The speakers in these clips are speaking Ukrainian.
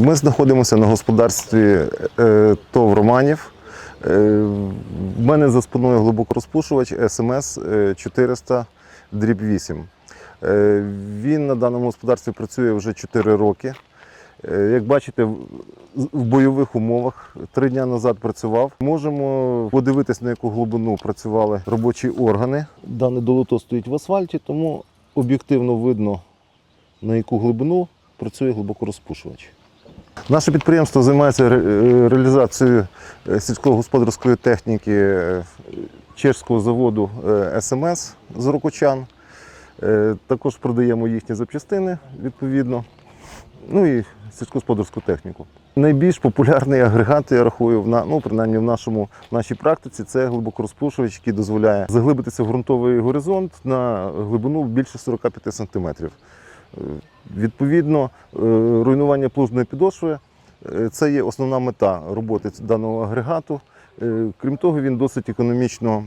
Ми знаходимося на господарстві е, ТОВ Романів. Е, В мене за спиною глибокорозпушувач СМС 400 дріб 8. Е, Він на даному господарстві працює вже 4 роки. Е, Як бачите, в в бойових умовах три дні назад працював. Можемо подивитись, на яку глибину працювали робочі органи. Дане долото стоїть в асфальті, тому об'єктивно видно, на яку глибину працює глибокорозпушувач. Наше підприємство займається е, реалізацією е, сільськогосподарської техніки е, чешського заводу СМС з Рокочан. Також продаємо їхні запчастини відповідно. Ну і сільськогосподарську техніку. Найбільш популярний агрегат, я рахую, ну, принаймні в нашому, в нашій практиці, це глибокорозпушувач, який дозволяє заглибитися в ґрунтовий горизонт на глибину більше 45 см. Відповідно, е, руйнування плужної підошви е, це є основна мета роботи даного агрегату. Е, Крім того, він досить економічно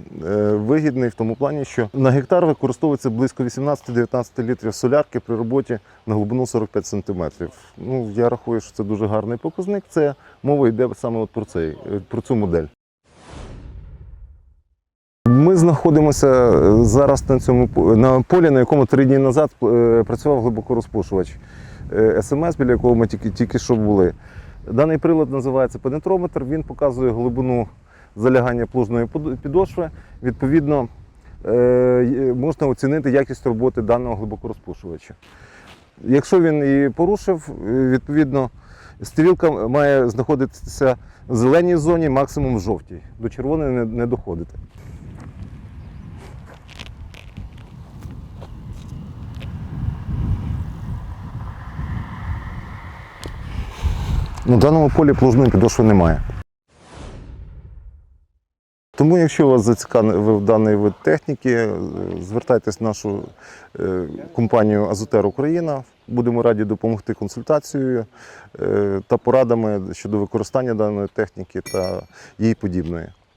вигідний в тому плані, що на гектар використовується близько 18-19 літрів солярки при роботі на глибину 45 см. Ну, я рахую, що це дуже гарний показник. Це мова йде саме от про, цей, про цю модель. Ми знаходимося е, зараз на цьому на полі, на якому три дні назад е, працював глибокорозпушувач е, СМС, біля якого ми тільки, тільки що були. Даний прилад називається пенетрометр. Він показує глибину залягання плужної підошви. Відповідно, можна оцінити якість роботи даного глибокорозпушувача. Якщо він і порушив, відповідно, стрілка має знаходитися в зеленій зоні, максимум в жовтій. До червоної не доходити. На даному полі плужної підошви немає. Тому, якщо вас зацікавив даний вид техніки, е, звертайтесь в нашу е, компанію Азотер Україна. Будемо раді допомогти консультацією е, та порадами щодо використання даної техніки та їй подібної.